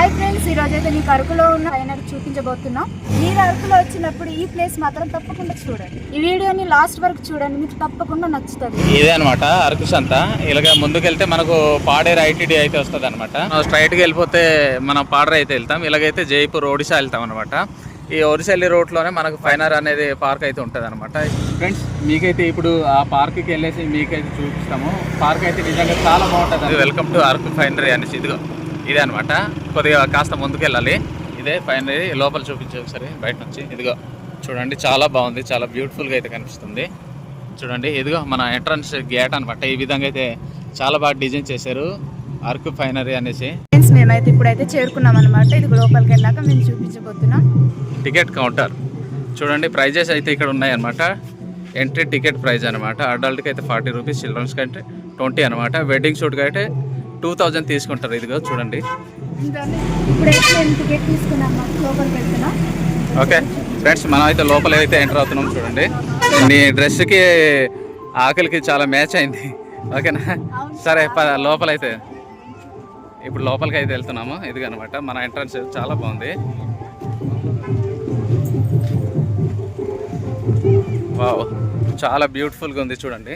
Hi friends ఈ రోజు అయితే మీకు అరకులో ఉన్న ఫైనల్ చూపించబోతున్నాం. మీరు అరకులో వచ్చినప్పుడు ఈ ప్లేస్ మాత్రం తప్పకుండా చూడండి. ఈ వీడియోని లాస్ట్ వరకు చూడండి మీకు తప్పకుండా నచ్చుతుంది. ఇదే అనమాట అరకు సంత. ఇలాగ ముందుకెళ్తే మనకు పాడేరు ఐటీడీ అయితే వస్తుంది అనమాట స్ట్రైట్గా వెళ్ళిపోతే మనం పాడేరు అయితే వెళ్తాం. ఇలాగైతే జైపూర్ ఒడిశా వెళ్తాం అనమాట ఈ ఒరిసెల్లి రోడ్లోనే మనకు ఫైనర్ అనేది పార్క్ అయితే ఉంటుంది అనమాట ఫ్రెండ్స్ మీకైతే ఇప్పుడు ఆ పార్క్కి వెళ్ళేసి మీకైతే చూపిస్తాము. పార్క్ అయితే నిజంగా చాలా బాగుంటుంది. వెల్కమ్ టు అరకు ఫైనరీ అనేసి. ఇదిగో ఇదే అనమాట కొద్దిగా కాస్త ముందుకు వెళ్ళాలి ఇదే ఫైనరీ లోపల చూపించే ఒకసారి బయట నుంచి. ఇదిగో చూడండి చాలా బాగుంది చాలా బ్యూటిఫుల్గా అయితే కనిపిస్తుంది. చూడండి ఇదిగో మన ఎంట్రన్స్ గేట్ అనమాట ఈ విధంగా అయితే చాలా బాగా డిజైన్ చేశారు అరకు ఫైనరీ అనేసి. మేమైతే ఇప్పుడైతే చేరుకున్నాం అనమాట ఇది లోపలికి వెళ్ళాక మేము చూపించబోతున్నాం. టికెట్ కౌంటర్ చూడండి ప్రైజెస్ అయితే ఇక్కడ ఉన్నాయన్నమాట ఎంట్రీ టికెట్ ప్రైస్ అనమాట అడల్ట్కి అయితే ఫార్టీ రూపీస్ చిల్డ్రన్స్కి అయితే ట్వంటీ అనమాట వెడ్డింగ్ షూట్కి అయితే టూ థౌజండ్ తీసుకుంటారు. ఇదిగో చూడండి. ఇప్పుడైతే టికెట్ తీసుకున్నాం ఓకే. ఫ్రెండ్స్ మనం అయితే లోపల అయితే ఎంటర్ అవుతున్నాం చూడండి. నీ డ్రెస్కి ఆకలికి చాలా మ్యాచ్ అయింది. ఓకేనా? సరే లోపలైతే. ఇప్పుడు లోపలికి అయితే వెళ్తున్నాము. ఇది అనమాట మన ఎంట్రన్స్ చాలా బాగుంది. వావ్ చాలా బ్యూటిఫుల్గా ఉంది చూడండి.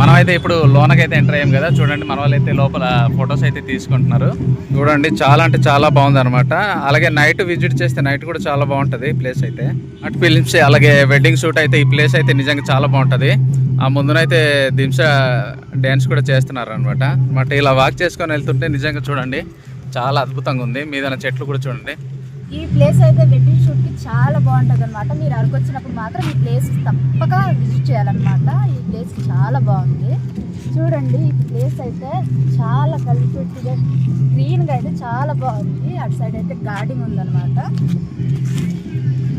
మనం అయితే ఇప్పుడు లోనకైతే ఎంటర్ అయ్యాం కదా. చూడండి మన వాళ్ళు అయితే లోపల ఫొటోస్ అయితే తీసుకుంటున్నారు. చూడండి చాలా అంటే చాలా బాగుంది అనమాట అలాగే నైట్ విజిట్ చేస్తే నైట్ కూడా చాలా బాగుంటుంది ప్లేస్ అయితే. అటు ఫిలిమ్స్ అలాగే వెడ్డింగ్ షూట్ అయితే ఈ ప్లేస్ అయితే నిజంగా చాలా బాగుంటుంది. ఆ ముందునైతే దింస డ్యాన్స్ కూడా చేస్తున్నారు అనమాట అనమాట ఇలా వాక్ చేసుకొని వెళ్తుంటే నిజంగా చూడండి చాలా అద్భుతంగా ఉంది. మీద చెట్లు కూడా చూడండి. ఈ ప్లేస్ అయితే వెడ్డింగ్ షూట్కి చాలా బాగుంటుంది అనమాట మీరు అరకు వచ్చినప్పుడు మాత్రం ఈ ప్లేస్ తప్పక విజిట్ చేయాలన్నమాట. ఈ ప్లేస్ చాలా బాగుంది. చూడండి ఈ ప్లేస్ అయితే చాలా కలిపెట్టిగా గ్రీన్గా అయితే చాలా బాగుంది. అటు సైడ్ అయితే గార్డెన్ ఉందన్నమాట.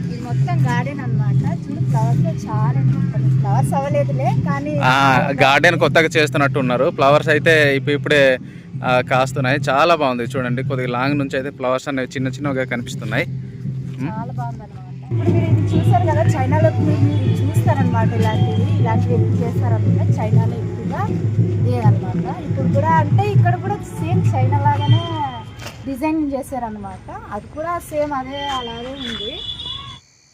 ఇది మొత్తం గార్డెన్ అన్నమాట. చూడు ఫ్లవర్స్ చాలా ఫ్లవర్స్ అవ్వలేదులే కానీ గార్డెన్ కొత్తగా చేస్తున్నట్టు ఉన్నారు ఫ్లవర్స్ అయితే ఇప్పుడు ఇప్పుడే కాస్తున్నాయి. చాలా బాగుంది చూడండి. కొద్దిగా లాంగ్ నుంచి అయితే ఫ్లవర్స్ అనేవి చిన్న చిన్నగా కనిపిస్తున్నాయి. చాలా బాగుంది అనమాట ఇప్పుడు మీరు ఇది చూసారు కదా చైనాలో చూస్తారనమాట ఇలాంటివి. ఇలాంటివి చేస్తారనమాట చైనాలో ఎక్కువగా ఇదేనమాట ఇప్పుడు కూడా అంటే ఇక్కడ కూడా సేమ్ చైనా లాగానే డిజైన్ చేశారనమాట అది కూడా సేమ్ అదే అలాగే ఉంది.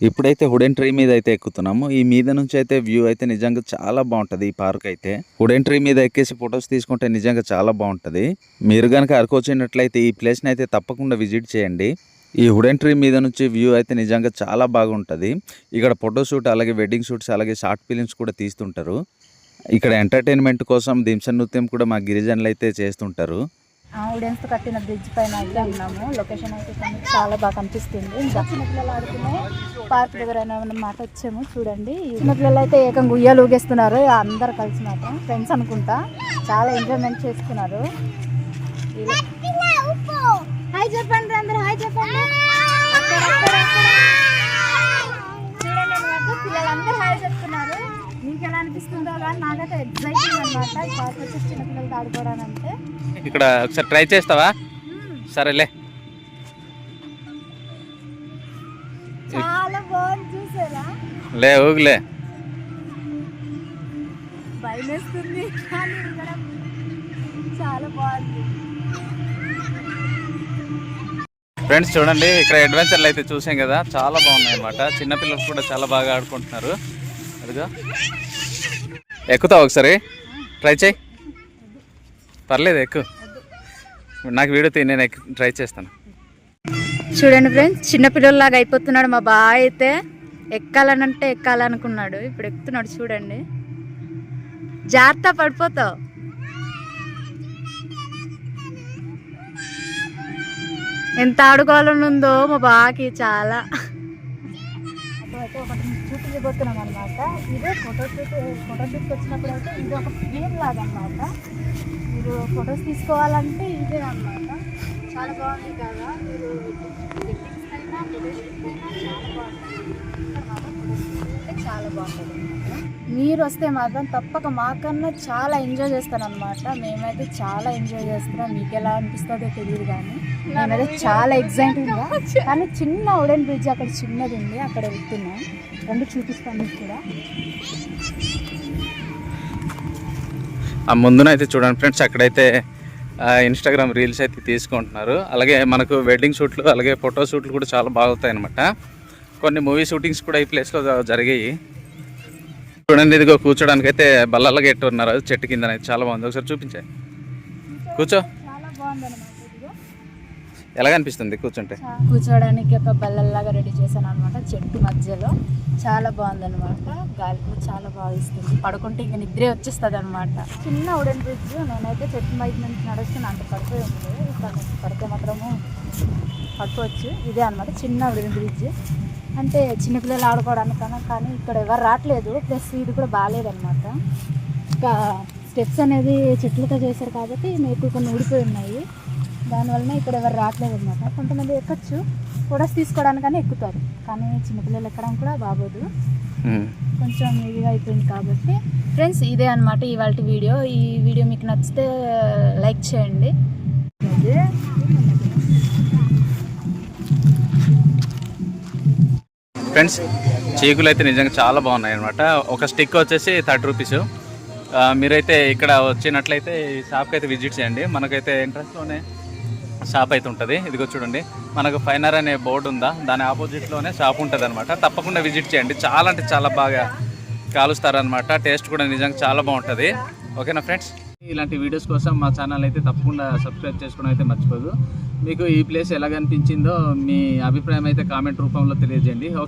ఇప్పుడైతే హుడెన్ ట్రీ మీద అయితే ఎక్కుతున్నాము. ఈ మీద నుంచి అయితే వ్యూ అయితే నిజంగా చాలా బాగుంటుంది ఈ పార్క్ అయితే. హుడెన్ ట్రీ మీద ఎక్కేసి ఫొటోస్ తీసుకుంటే నిజంగా చాలా బాగుంటుంది. మీరు కనుక అరకు వచ్చినట్లయితే ఈ ప్లేస్ని అయితే తప్పకుండా విజిట్ చేయండి. ఈ హుడెన్ ట్రీ మీద నుంచి వ్యూ అయితే నిజంగా చాలా బాగుంటుంది. ఇక్కడ ఫోటో షూట్ అలాగే వెడ్డింగ్ షూట్స్ అలాగే షార్ట్ ఫిలిమ్స్ కూడా తీస్తుంటారు. ఇక్కడ ఎంటర్టైన్మెంట్ కోసం దింస నృత్యం కూడా మా గిరిజనులు అయితే చేస్తుంటారు. ఆడియన్స్ కట్టిన బ్రిడ్జ్ పైన అయితే ఉన్నాము. లొకేషన్ అయితే చాలా బాగా కనిపిస్తుంది. ఇంకా చిన్నపిల్లలు ఆడుకునే పార్క్ దగ్గర అన్నమాట వచ్చాము చూడండి. ఈ చిన్నపిల్లలు అయితే ఏకంగా ఉయ్యాలు ఊగేస్తున్నారు. అందరు కలిసి మాత్రం ఫ్రెండ్స్ అనుకుంటా. చాలా ఎంజాయ్మెంట్ చేస్తున్నారు. హాయ్ చెప్పండి అందరు హాయ్ చెప్పండి. అక్కడ, అక్కడ, అక్కడ. చూడండి అన్నమాట పిల్లలందరూ హాయ్ చెప్తున్నారు. మీకు ఎలా అనిపిస్తుందో కానీ నాకైతే ఎగ్జైటింగ్ అనమాట ఈ పార్క్ వచ్చి చిన్నపిల్లలతో ఆడుకోవడానంటే ఇక్కడ ఒకసారి ట్రై చేస్తావా? సరేలే. చాలా బాగుంది చూసారా? లే ఊగులే భయం వేస్తుంది కానీ ఇక్కడ చాలా బాగుంది. ఫ్రెండ్స్ చూడండి ఇక్కడ అడ్వెంచర్లు అయితే చూసాం కదా. చాలా బాగున్నాయి అన్నమాట. చిన్నపిల్లలు కూడా చాలా బాగా ఆడుకుంటున్నారు. అదిగా. ఎక్కుతావు ఒకసారి? ట్రై చేయి. పర్లేదు ఎక్కు. నాకు వీడియో తీ నేను ట్రై చేస్తాను. చూడండి ఫ్రెండ్స్ చిన్నపిల్లల్లాగా అయిపోతున్నాడు మా బాయ్ అయితే. ఎక్కాలనంటే ఎక్కాలనుకున్నాడు ఇప్పుడు ఎక్కుతున్నాడు చూడండి. జాగ్రత్త పడిపోతావు. ఎంత ఆడుకోవాలని ఉందో మా బాకి చాలా. చూపించబోతున్నాం అనమాట ఇదే ఫోటోషూట్ ఫోటోషూట్కి వచ్చినప్పుడు అయితే ఇది ఒక ఫ్రేమ్ లాగా అనమాట మీరు ఫొటోస్ తీసుకోవాలంటే ఇదే అన్నమాట. చాలా బాగుంది కదా మీరు మీరు వస్తే మాత్రం తప్పక మాకన్నా చాలా ఎంజాయ్ చేస్తాను అనమాట మేమైతే చాలా ఎంజాయ్ చేస్తున్నాం. మీకు ఎలా అనిపిస్తుందో తెలియదు కానీ. మేమైతే చాలా ఎగ్జైటింగ్గా కానీ చిన్న ఉడెన్ బ్రిడ్జ్ అక్కడ చిన్నది ఉంది అక్కడ వెళ్తున్నాం. రెండు చూపిస్తాను మీకు కూడా. ఆ ముందునైతే చూడండి ఫ్రెండ్స్ అక్కడైతే ఇన్స్టాగ్రామ్ రీల్స్ అయితే తీసుకుంటున్నారు. అలాగే మనకు వెడ్డింగ్ షూట్లు అలాగే ఫోటో షూట్లు కూడా చాలా బాగుతాయి అనమాట కొన్ని మూవీ షూటింగ్స్ కూడా ఈ ప్లేస్లో జరిగాయి. చూడండి ఇదిగో కూర్చోడానికి అయితే బల్లలుగా ఉన్నారు. చెట్టు కింద చాలా బాగుంది. ఒకసారి చూపించే. కూర్చో. చాలా బాగుందన్నమాట ఇదిగో. ఎలాగ అనిపిస్తుంది కూర్చుంటే? కూర్చోడానికి ఒక బల్లల్లాగా రెడీ చేశాను అనమాట చెట్టు మధ్యలో. చాలా బాగుందన్నమాట. గాలి కూడా చాలా బాగా ఇస్తుంది పడుకుంటే ఇంకా నిద్రే వచ్చేస్తుంది అనమాట చిన్న ఉడెన్ బ్రిడ్జ్. నేనైతే చెట్టు బయట నుంచి నడుస్తున్నా. అంత పడిపోయి నుంచి పడితే మాత్రము పట్టుకోవచ్చు ఇదే అనమాట చిన్న ఉడెన్ బ్రిడ్జ్. అంటే చిన్నపిల్లలు ఆడుకోవడానికన్నా కానీ ఇక్కడ ఎవరు రావట్లేదు. ప్లస్ ఇది కూడా బాగాలేదన్నమాట ఇంకా స్టెప్స్ అనేది చెట్లతో చేశారు కాబట్టి మీకు కొన్ని ఊడిపోయి ఉన్నాయి. దానివల్ల ఇక్కడ ఎవరు రావట్లేదు అనమాట కొంతమంది ఎక్కచ్చు. ఫొటోస్ తీసుకోవడానికనే ఎక్కుతారు. కానీ చిన్నపిల్లలు ఎక్కడానికి కూడా బాగోదు. కొంచెం ఇదిగా అయిపోయింది కాబట్టి. ఫ్రెండ్స్ ఇదే అనమాట ఇవాళ వీడియో. ఈ వీడియో మీకు నచ్చితే లైక్ చేయండి. ఫ్రెండ్స్ చీకులు అయితే నిజంగా చాలా బాగున్నాయి అనమాట ఒక స్టిక్ వచ్చేసి థర్టీ రూపీస్. మీరైతే ఇక్కడ వచ్చినట్లయితే ఈ షాప్కి అయితే విజిట్ చేయండి. మనకైతే ఎంట్రన్స్లోనే షాప్ అయితే ఉంటుంది. ఇదిగో చూడండి. మనకు ఫైనర్ అనే బోర్డు ఉందా? దాని ఆపోజిట్లోనే షాప్ ఉంటుంది అనమాట తప్పకుండా విజిట్ చేయండి. చాలా అంటే చాలా బాగా కాలుస్తారనమాట టేస్ట్ కూడా నిజంగా చాలా బాగుంటుంది. ఓకేనా ఫ్రెండ్స్? ఇలాంటి వీడియోస్ కోసం మా ఛానల్ అయితే తప్పకుండా సబ్స్క్రైబ్ చేసుకోవడం అయితే మర్చిపోదు. మీకు ఈ ప్లేస్ ఎలాగనిపించిందో మీ అభిప్రాయం అయితే కామెంట్ రూపంలో తెలియజేయండి. ఓకే.